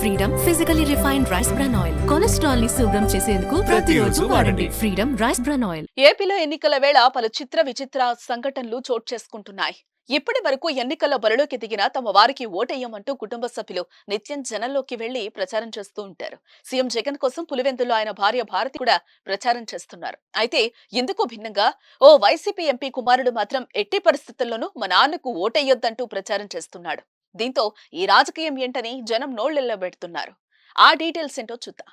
Freedom physically refined rice bran oil కొలెస్ట్రాల్ని శుభ్రం చేసేందుకు ప్రతిరోజు వాడండి. ఫ్రీడమ్ రైస్ బ్రాన్ ఆయిల్ ఏపీలో ఎన్నికల వేళ పలు చిత్ర విచిత్ర సంఘటనలు చోటు చేసుకుంటున్నాయి. ఇప్పటి వరకు ఎన్నికల బరిలోకి దిగిన తమ వారికి ఓటేయమంటూ కుటుంబ సభ్యులు నిత్యం జనంలోకి వెళ్ళి ప్రచారం చేస్తూ ఉంటారు. సీఎం జగన్ కోసం పులివెందులో ఆయన భార్య భారతి కూడా ప్రచారం చేస్తున్నారు. అయితే ఇందుకు భిన్నంగా ఓ వైసీపీ ఎంపీ కుమారుడు మాత్రం ఎట్టి పరిస్థితుల్లోనూ మా నాన్నకు ఓటేయొద్దంటూ ప్రచారం చేస్తున్నాడు. దీంతో ఈ రాజకీయం ఏంటని జనం నోళ్ళెల్లబెడుతున్నారు ఆ డీటెయిల్స్ ఏంటో చూద్దాం.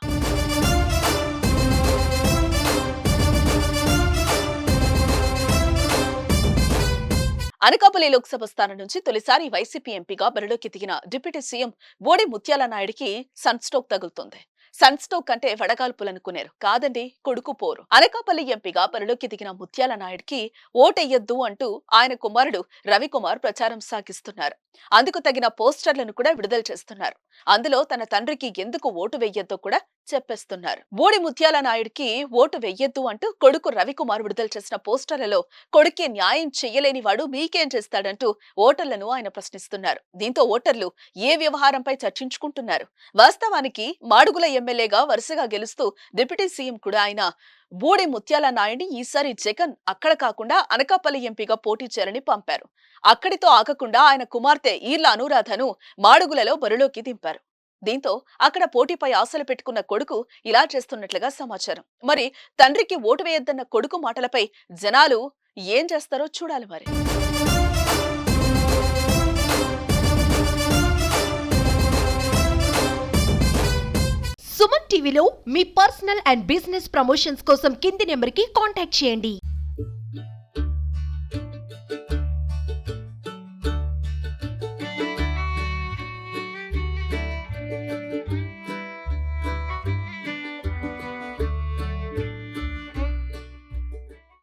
అనకాపల్లి లోక్సభ స్థానం నుంచి తొలిసారి వైసీపీ ఎంపీగా బరిలోకి దిగిన డిప్యూటీ సీఎం బోడి ముత్యాల నాయుడికి సన్ స్ట్రోక్ తగులుతోంది. సన్ స్ట్రోక్ అంటే వడగాల్పులనుకున్నారు కాదండి కొడుకు పోరు. అనకాపల్లి ఎంపీగా పరిలోకి దిగిన ముత్యాల నాయుడికి ఓటెయ్యొద్దు అంటూ ఆయన కుమారుడు రవికుమార్ ప్రచారం సాగిస్తున్నారు. అందుకు తగిన పోస్టర్లను కూడా విడుదల చేస్తున్నారు. అందులో తన తండ్రికి ఎందుకు ఓటు వెయ్యొద్దో కూడా చెప్పేస్తున్నారు. బోడి ముత్యాల నాయుడికి ఓటు వెయ్యొద్దు అంటూ కొడుకు రవికుమార్ విడుదల చేసిన పోస్టర్లలో కొడుకే న్యాయం చెయ్యలేని వాడు మీకేం చేస్తాడంటూ ఓటర్లను ఆయన ప్రశ్నిస్తున్నారు. దీంతో ఓటర్లు ఏ వ్యవహారంపై చర్చించుకుంటున్నారు? వాస్తవానికి మాడుగుల ఎమ్మెల్యేగా వరుసగా గెలుస్తూ డిప్యూటీ సీఎం కూడా ఆయన బూడి ముత్యాల నాయుడిని ఈసారి జగన్ అక్కడ కాకుండా అనకాపల్లి ఎంపీగా పోటీ చేయాలని పంపారు. అక్కడితో ఆగకుండా ఆయన కుమార్తె ఈర్ల అనురాధను మాడుగులలో బరిలోకి దింపారు. దీంతో అక్కడ పోటీపై ఆశలు పెట్టుకున్న కొడుకు ఇలా చేస్తున్నట్లుగా సమాచారం. మరి తండ్రికి ఓటు వేయొద్దన్న కొడుకు మాటలపై జనాలు ఏం చేస్తారో చూడాలి మరి. సుమన్ టీవీలో మీ పర్సనల్ అండ్ బిజినెస్ ప్రమోషన్స్ కోసం కింది నెంబర్కి కాంటాక్ట్ చేయండి.